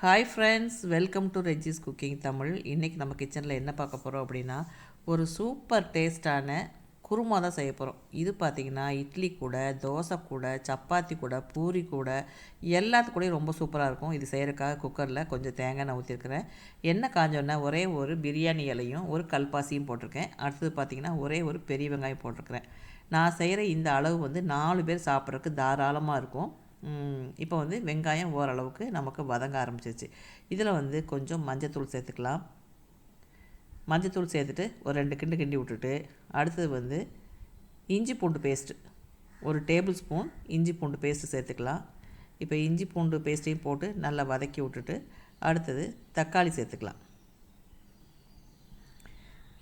Hi friends welcome to Regis cooking Tamil இன்றைக்கி நம்ம கிச்சனில் என்ன பார்க்க போகிறோம் அப்படின்னா ஒரு சூப்பர் டேஸ்டான குருமா தான் செய்ய போகிறோம் இது பார்த்திங்கன்னா இட்லி கூட தோசை கூட சப்பாத்தி கூட பூரி கூட எல்லாத்து கூடயும் ரொம்ப சூப்பராக இருக்கும். இது செய்கிறக்காக குக்கரில் கொஞ்சம் தேங்காய் நான் ஊற்றிருக்கிறேன் எண்ணெய் காஞ்சோன்னா ஒரே ஒரு பிரியாணி இலையும் ஒரு கல்பாசியும் போட்டிருக்கேன். அடுத்தது பார்த்திங்கன்னா ஒரே ஒரு பெரிய வெங்காயம் போட்டிருக்கிறேன். நான் செய்கிற இந்த அளவு வந்து நாலு பேர் சாப்பிட்றதுக்கு தாராளமாக இருக்கும். இப்போ வந்து வெங்காயம் ஓரளவுக்கு நமக்கு வதங்க ஆரம்பிச்சிருச்சு. இதில் வந்து கொஞ்சம் மஞ்சத்தூள் சேர்த்துக்கலாம். மஞ்சத்தூள் சேர்த்துட்டு ஒரு ரெண்டு கிண்டு கிண்டி விட்டுட்டு அடுத்தது வந்து இஞ்சி பூண்டு பேஸ்ட்டு. ஒரு டேபிள் ஸ்பூன் இஞ்சி பூண்டு பேஸ்ட்டு சேர்த்துக்கலாம். இப்போ இஞ்சி பூண்டு பேஸ்ட்டையும் போட்டு நல்லா வதக்கி விட்டுட்டு அடுத்தது தக்காளி சேர்த்துக்கலாம்.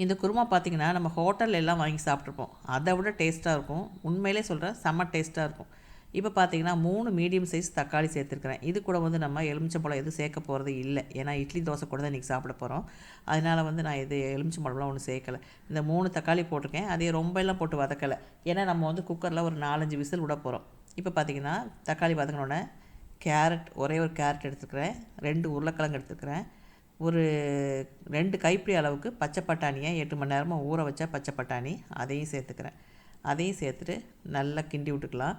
இந்த குருமா பார்த்திங்கன்னா நம்ம ஹோட்டலில் எல்லாம் வாங்கி சாப்பிட்ருப்போம். அதை விட டேஸ்ட்டாக இருக்கும். உண்மையிலே சொல்கிறேன் செம்ம டேஸ்ட்டாக இருக்கும். இப்போ பார்த்தீங்கன்னா மூணு மீடியம் சைஸ் தக்காளி சேர்த்துருக்குறேன். இது கூட வந்து நம்ம எலுமிச்சம்பழம் எதுவும் சேர்க்க போகிறது இல்லை. ஏன்னா இட்லி தோசை கூட தான் இன்றைக்கி சாப்பிட போகிறோம் அதனால் வந்து நான் இது எலுமிச்சம்பழம்லாம் ஒன்றும் சேர்க்கலை. இந்த மூணு தக்காளி போட்டிருக்கேன். அதே ரொம்ப எல்லாம் போட்டு வதக்கலை. ஏன்னா நம்ம வந்து குக்கரில் ஒரு நாலஞ்சு விசில் விட போகிறோம் இப்போ பார்த்திங்கன்னா தக்காளி வதங்கினோடனே கேரட் ஒரே ஒரு கேரட் எடுத்துக்கிறேன். ரெண்டு உருளைக்கிழங்கு எடுத்துக்கிறேன். ஒரு ரெண்டு கைப்பிடி அளவுக்கு பச்சை பட்டாணியை எட்டு மணி நேரமாக ஊற வச்சா பச்சை பட்டாணி அதையும் சேர்த்துக்கிறேன். அதையும் சேர்த்துட்டு நல்லா கிண்டி விட்டுக்கலாம்.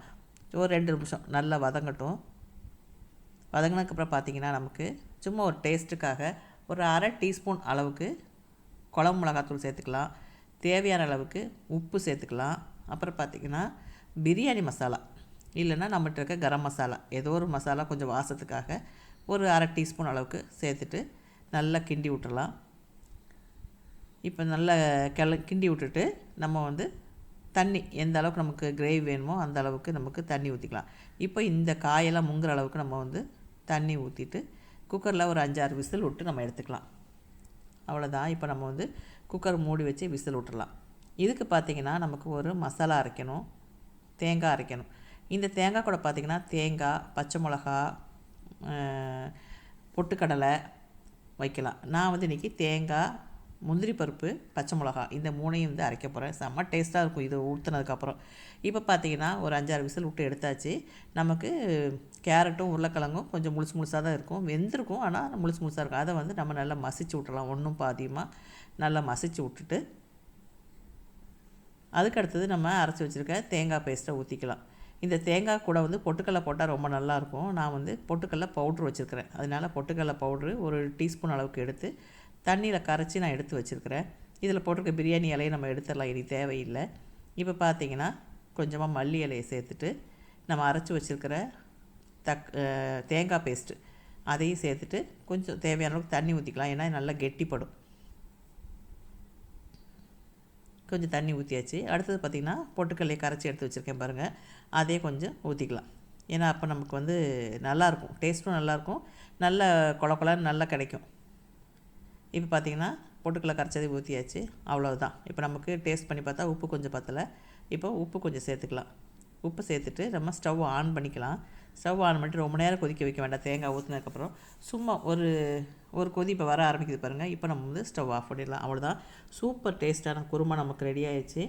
ஒரு ரெண்டு நிமிஷம். நல்லா வதங்கட்டும். வதங்கினதுக்கப்புறம் பார்த்திங்கன்னா நமக்கு சும்மா ஒரு டேஸ்ட்டுக்காக ஒரு அரை டீஸ்பூன் அளவுக்கு குழம்பு மிளகாத்தூள் சேர்த்துக்கலாம். தேவையான அளவுக்கு உப்பு சேர்த்துக்கலாம். அப்புறம் பார்த்திங்கன்னா பிரியாணி மசாலா. இல்லைன்னா நம்மகிட்ட இருக்க கரம் மசாலா. ஏதோ ஒரு மசாலா கொஞ்சம் வாசத்துக்காக ஒரு அரை டீஸ்பூன் அளவுக்கு சேர்த்துட்டு நல்லா கிண்டி விட்டுறலாம். இப்போ நல்லா கிள கிண்டி விட்டுட்டு நம்ம வந்து தண்ணி எந்த அளவுக்கு நமக்கு கிரேவி வேணுமோ அந்த அளவுக்கு நமக்கு தண்ணி ஊற்றிக்கலாம் இப்போ இந்த காயெல்லாம் முங்குற அளவுக்கு நம்ம வந்து தண்ணி ஊற்றிட்டு குக்கரில் ஒரு அஞ்சாறு விசில் விட்டு நம்ம எடுத்துக்கலாம். அவ்வளோதான் இப்போ நம்ம வந்து குக்கர் மூடி வச்சு விசில் விட்டுறலாம். இதுக்கு பார்த்திங்கன்னா நமக்கு ஒரு மசாலா அரைக்கணும் தேங்காய் அரைக்கணும். இந்த தேங்காய் கூட பார்த்திங்கன்னா தேங்காய் பச்சை மிளகா பொட்டுக்கடலை வைக்கலாம். நான் வந்து இன்றைக்கி தேங்காய் முந்திரி பருப்பு பச்சை மிளகா இந்த மூணையும் வந்து அரைக்க போகிறேன் செம்ம டேஸ்ட்டாக இருக்கும். இது ஊற்றுனதுக்கப்புறம் இப்போ பார்த்தீங்கன்னா ஒரு அஞ்சாறு விசில் விட்டு எடுத்தாச்சு. நமக்கு கேரட்டும் உருளைக்கிழங்கும் கொஞ்சம் முழுசு முழுசாக தான் இருக்கும். வெந்திருக்கும். ஆனால் முழுசு முழுசாக இருக்கும். அதை வந்து நம்ம நல்லா மசிச்சு விட்றலாம் ஒன்றும் பாதியமாக நல்லா மசிச்சு விட்டுட்டு அதுக்கு அடுத்தது நம்ம அரைச்சி வச்சுருக்க தேங்காய் பேஸ்ட்டை ஊற்றிக்கலாம் இந்த தேங்காய் கூட வந்து பொட்டுக்கடலை போட்டால் ரொம்ப நல்லாயிருக்கும் நான் வந்து பொட்டுக்கடலை பவுட்ரு வச்சுருக்கிறேன். அதனால் பொட்டுக்கடலை பவுட்ரு ஒரு டீஸ்பூன் அளவுக்கு எடுத்து தண்ணியில் கரைச்சி நான் எடுத்து வச்சுருக்கிறேன். இதில் போட்டிருக்க பிரியாணி இலையை நம்ம எடுத்துடலாம் இனி தேவையில்லை. இப்போ பார்த்தீங்கன்னா கொஞ்சமாக மல்லி இலையை சேர்த்துட்டு நம்ம அரைச்சி வச்சுருக்கிற தக் தேங்காய் பேஸ்ட்டு அதையும் சேர்த்துட்டு கொஞ்சம் தேவையான அளவுக்கு தண்ணி ஊற்றிக்கலாம் ஏன்னா நல்லா கெட்டிப்படும். கொஞ்சம் தண்ணி ஊற்றியாச்சு அடுத்தது பார்த்திங்கன்னா பொட்டுக்கல்லையை கரைச்சி எடுத்து வச்சுருக்கேன் பாருங்கள் அதே கொஞ்சம் ஊற்றிக்கலாம் ஏன்னா அப்போ நமக்கு வந்து நல்லாயிருக்கும் டேஸ்ட்டும் நல்லாயிருக்கும் நல்ல கொல நல்லா கிடைக்கும். இப்போ பார்த்திங்கன்னா பொட்டுக்கடலை கரைச்சதை ஊற்றியாச்சு. அவ்வளோதான் இப்போ நமக்கு டேஸ்ட் பண்ணி பார்த்தா உப்பு கொஞ்சம் பத்தல. இப்போ உப்பு கொஞ்சம் சேர்த்துக்கலாம். உப்பு சேர்த்துட்டு நம்ம ஸ்டவ் ஆன் பண்ணிக்கலாம். ஸ்டவ் ஆன் பண்ணிட்டு ரொம்ப நேரம் கொதிக்க வைக்க வேண்டாம். தேங்காய் ஊற்றினதுக்கப்புறம் சும்மா ஒரு ஒரு கொதி இப்போ வர ஆரம்பிக்குது பாருங்கள் இப்போ நம்ம வந்து ஸ்டவ் ஆஃப் பண்ணிடலாம். அவ்வளோதான் சூப்பர் டேஸ்ட்டான குருமா நமக்கு ரெடி ஆயிடுச்சு.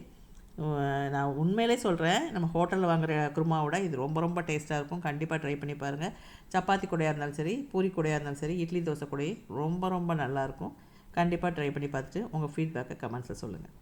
நான் உண்மையிலே சொல்கிறேன் நம்ம ஹோட்டலில் வாங்குற குருமாவோட இது ரொம்ப ரொம்ப டேஸ்ட்டாக இருக்கும். கண்டிப்பாக ட்ரை பண்ணி பாருங்கள் சப்பாத்தி கூடையாக இருந்தாலும் சரி பூரி கூடையாக இருந்தாலும் சரி இட்லி தோசை கூடையே ரொம்ப ரொம்ப நல்லாயிருக்கும் கண்டிப்பாக ட்ரை பண்ணி பார்த்துட்டு உங்கள் ஃபீட்பேக்கை கமெண்ட்ஸில் சொல்லுங்கள்